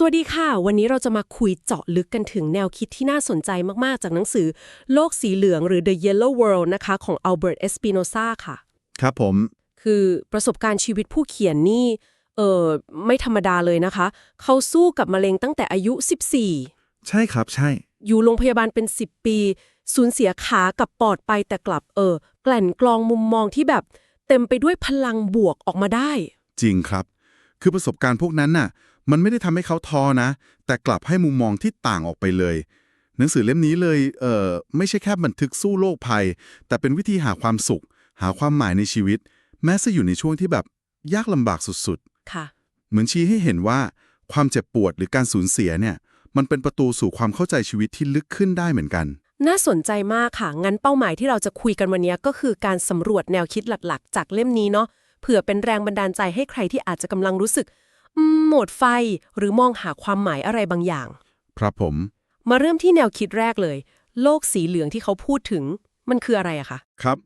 สวัสดีค่ะ วันนี้เราจะมาคุยเจาะลึกกันถึงแนวคิดที่น่าสนใจมาก ๆ จากหนังสือโลกสีเหลืองหรือ The Yellow World นะคะ ของ Albert Espinosa ค่ะ ครับผม คือประสบการณ์ชีวิตผู้เขียนนี่ เออไม่ธรรมดาเลยนะคะ เขาสู้กับมะเร็งตั้งแต่อายุ 14 ใช่ครับใช่ อยู่โรงพยาบาลเป็น 10 ปี สูญเสียขากับปอดไปแต่กลับเออแกลั่นกรองมุมมองที่แบบ เต็มไปด้วยพลังบวกออกมาได้ จริงครับ คือประสบการณ์พวกนั้นน่ะ มันไม่ได้ทำให้เขาท้อนะ แต่กลับให้มุมมองที่ต่างออกไปเลย หนังสือเล่มนี้เลยเอ่อไม่ใช่แค่บันทึกสู้โรคภัย แต่เป็นวิธีหาความสุข หาความหมายในชีวิต แม้จะอยู่ในช่วงที่แบบยากลำบากสุดค่ะๆเหมือนชี้ให้เห็นว่าความเจ็บปวดหรือการสูญเสียเนี่ย มันเป็นประตูสู่ความเข้าใจชีวิตที่ลึกขึ้นได้เหมือนกัน น่าสนใจมากค่ะ งั้นเป้าหมายที่เราจะคุยกันวันนี้ก็คือการสำรวจแนวคิดหลักๆ จากเล่มนี้เนาะเผื่อเป็นแรงบันดาลใจให้ใครที่อาจจะกำลังรู้สึก อืมหมดไฟหรือมองหาความหมายอะไรบางอย่าง ครับผม มาเริ่มที่แนวคิดแรกเลย โลกสีเหลืองที่เขาพูดถึง มันคืออะไรอะคะ ครับ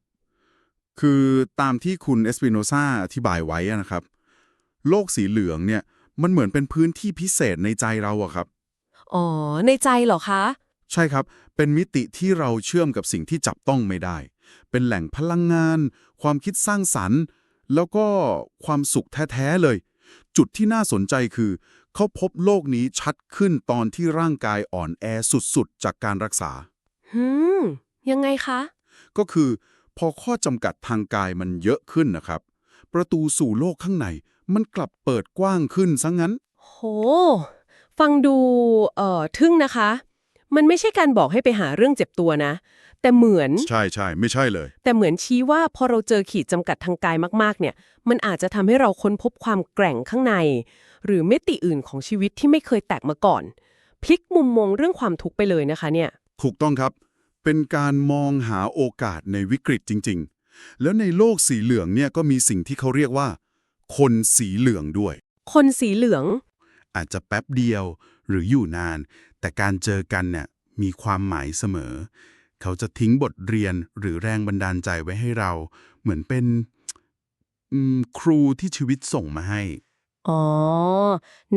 คือตามที่คุณเอสปิโนซาอธิบายไว้อะนะครับ โลกสีเหลืองเนี่ยมันเหมือนเป็นพื้นที่พิเศษในใจเราอะครับ อ๋อ ในใจเหรอคะ ใช่ครับ เป็นมิติที่เราเชื่อมกับสิ่งที่จับต้องไม่ได้ เป็นแหล่งพลังงาน ความคิดสร้างสรรค์ แล้วก็ความสุขแท้ ๆ เลย จุดที่น่าสนใจคือ เขาพบโลกนี้ชัดขึ้นตอนที่ร่างกายอ่อนแอสุดๆ จากการรักษา หืม ยังไงคะ ก็คือ พอข้อจำกัดทางกายมันเยอะขึ้นนะครับ ประตูสู่โลกข้างในมันกลับเปิดกว้างขึ้นซะงั้น โห ฟังดู เอ่อ ทึ่งนะคะ มันไม่ใช่การบอกให้ไปหาเรื่องเจ็บตัวนะ แต่เหมือน ใช่ใช่ไม่ใช่เลย แต่เหมือนชี้ว่าพอเราเจอขีดจำกัดทางกายมากๆ เนี่ย มันอาจจะทำให้เราค้นพบความแกร่งข้างใน หรือมิติอื่นของชีวิตที่ไม่เคยแตกมาก่อน พลิกมุมมองเรื่องความทุกข์ไปเลยนะคะเนี่ย ถูกต้องครับ เป็นการมองหาโอกาสในวิกฤตจริง ๆ แล้วในโลกสีเหลืองเนี่ยก็มีสิ่งที่เขาเรียกว่า คนสีเหลืองด้วย คนสีเหลือง อาจจะแป๊บเดียวหรืออยู่นาน แต่การเจอกันเนี่ยมีความหมายเสมอ เขาจะทิ้งบทเรียนหรือแรงบันดาลใจไว้ให้เรา เหมือนเป็นอืมครูที่ชีวิตส่งมาให้ อ๋อ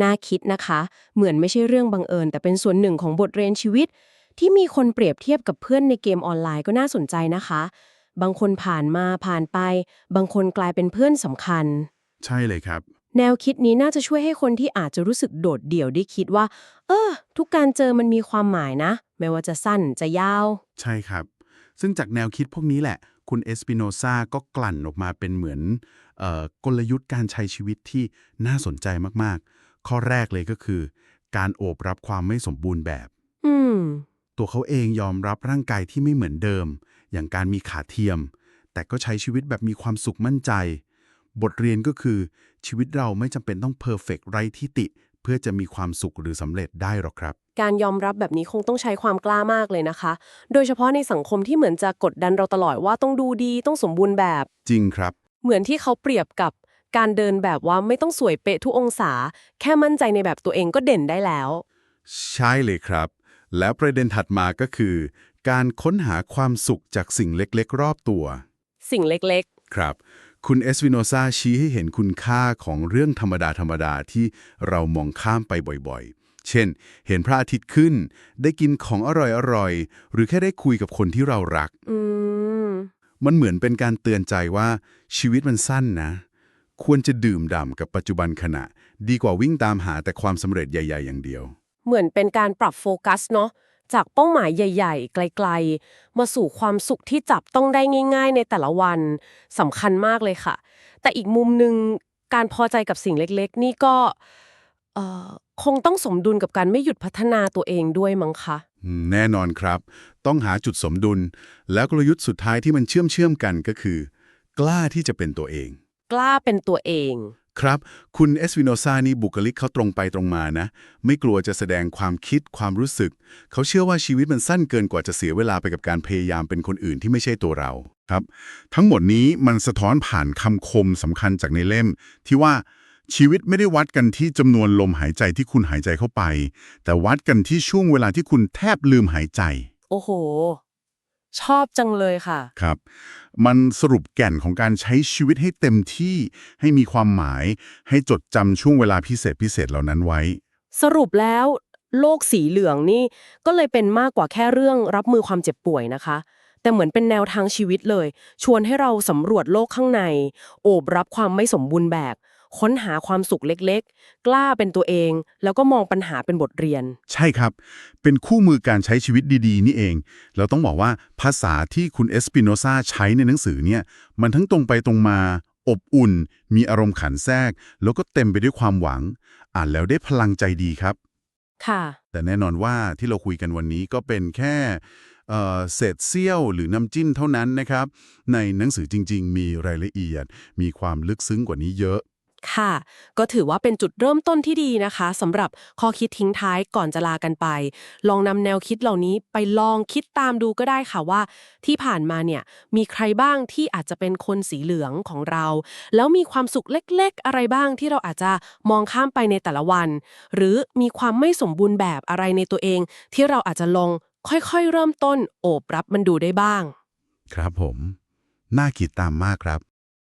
น่าคิดนะคะ เหมือนไม่ใช่เรื่องบังเอิญ แต่เป็นส่วนหนึ่งของบทเรียนชีวิต ที่มีคนเปรียบเทียบกับเพื่อนในเกมออนไลน์ก็น่าสนใจนะคะ บางคนผ่านมาผ่านไป บางคนกลายเป็นเพื่อนสำคัญ ใช่เลยครับ แนวคิดนี้น่าจะช่วยให้คนที่อาจจะรู้สึกโดดเดี่ยวได้คิดว่า เออ ทุกการเจอมันมีความหมายนะ ไม่ว่าจะสั้นจะยาว ใช่ครับ ซึ่งจากแนวคิดพวกนี้แหละ คุณเอสปิโนซาก็กลั่นออกมาเป็นเหมือนเออกลยุทธ์การใช้ชีวิตที่น่าสนใจมากๆ ข้อแรกเลยก็คือ การโอบรับความไม่สมบูรณ์แบบ อืม ตัวเขาเองยอมรับร่างกายที่ไม่เหมือนเดิม อย่างการมีขาเทียม แต่ก็ใช้ชีวิตแบบมีความสุขมั่นใจ บทเรียนก็คือ ชีวิตเราไม่จำเป็นต้องเพอร์เฟกไร้ที่ติ เพื่อจะมีความสุขหรือสำเร็จได้หรอกครับ การยอมรับแบบนี้คงต้องใช้ความกล้ามากเลยนะคะ โดยเฉพาะในสังคมที่เหมือนจะกดดันเราตลอดว่าต้องดูดีต้องสมบูรณ์แบบ จริงครับ เหมือนที่เขาเปรียบกับการเดินแบบว่าไม่ต้องสวยเป๊ะทุกองศา แค่มั่นใจในแบบตัวเองก็เด่นได้แล้ว ใช่เลยครับ แล้วประเด็นถัดมาก็คือ การค้นหาความสุขจากสิ่งเล็กๆ รอบตัว สิ่งเล็กครับ คุณเอสวิโนซาชี้ให้เห็นคุณค่าของเรื่องธรรมดาธรรมดาที่เรามองข้ามไปบ่อยๆ เช่น เห็นพระอาทิตย์ขึ้น ได้กินของอร่อยๆ หรือแค่ได้คุยกับคนที่เรารักๆอืมมันเหมือนเป็นการเตือนใจว่าชีวิตมันสั้นนะ ควรจะดื่มด่ำกับปัจจุบันขณะ ดีกว่าวิ่งตามหาแต่ความสำเร็จใหญ่ ๆ อย่างเดียว เหมือนเป็นการปรับโฟกัสเนาะ จากเป้าหมายใหญ่ ๆ ไกล ๆ มาสู่ความสุขที่จับต้องได้ง่าย ๆ ในแต่ละวันสำคัญมากเลยค่ะ แต่อีกมุมหนึ่งการพอใจกับสิ่งเล็กๆ นี่ก็เอ่อคงต้องสมดุลกับการไม่หยุดพัฒนาตัวเองด้วยมั้งคะอืมแน่นอนครับ ต้องหาจุดสมดุล แล้วกลยุทธ์สุดท้ายที่มันเชื่อมเชื่อมๆกันก็คือ กล้าที่จะเป็นตัวเอง กล้าเป็นตัวเอง ครับ คุณเอสวิโนซานี่บุคลิกเขาตรงไปตรงมานะ ไม่กลัวจะแสดงความคิดความรู้สึก เขาเชื่อว่าชีวิตมันสั้นเกินกว่าจะเสียเวลาไปกับการพยายามเป็นคนอื่นที่ไม่ใช่ตัวเราครับ ทั้งหมดนี้มันสะท้อนผ่านคำคมสำคัญจากในเล่ม ที่ว่าชีวิตไม่ได้วัดกันที่จำนวนลมหายใจที่คุณหายใจเข้าไป แต่วัดกันที่ช่วงเวลาที่คุณแทบลืมหายใจ โอ้โห ชอบจังเลยค่ะ ครับ มันสรุปแก่นของการใช้ชีวิตให้เต็มที่ ให้มีความหมาย ให้จดจำช่วงเวลาพิเศษพิเศษเหล่านั้นไว้ สรุปแล้วโลกสีเหลืองนี่ก็เลยเป็นมากกว่าแค่เรื่องรับมือความเจ็บป่วยนะคะ แต่เหมือนเป็นแนวทางชีวิตเลย ชวนให้เราสำรวจโลกข้างใน โอบรับความไม่สมบูรณ์แบบ ค้นหาความสุขเล็กๆ กล้าเป็นตัวเอง แล้วก็มองปัญหาเป็นบทเรียน ใช่ครับ เป็นคู่มือการใช้ชีวิตดีๆ นี่เอง เราต้องบอกว่าภาษาที่คุณเอสปิโนซาใช้ในหนังสือเนี่ย มันทั้งตรงไปตรงมา อบอุ่น มีอารมณ์ขันแทรก แล้วก็เต็มไปด้วยความหวัง อ่านแล้วได้พลังใจดีครับ ค่ะ แต่แน่นอนว่าที่เราคุยกันวันนี้ก็เป็นแค่เอ่อเศษเสี้ยวหรือน้ำจิ้นเท่านั้นนะครับ ในหนังสือจริง ๆ มีรายละเอียด มีความลึกซึ้งกว่านี้เยอะ ค่ะ ก็ถือว่าเป็นจุดเริ่มต้นที่ดีนะคะสำหรับข้อคิดทิ้งท้ายก่อนจะลากันไป ลองนำแนวคิดเหล่านี้ไปลองคิดตามดูก็ได้ค่ะว่า ที่ผ่านมาเนี่ยมีใครบ้างที่อาจจะเป็นคนสีเหลืองของเรา แล้วมีความสุขเล็กๆ อะไรบ้างที่เราอาจจะมองข้ามไปในแต่ละวัน หรือมีความไม่สมบูรณ์แบบอะไรในตัวเอง ที่เราอาจจะลองค่อยๆ เริ่มต้นโอบรับมันดูได้บ้าง ครับผม น่าคิดตามมากครับ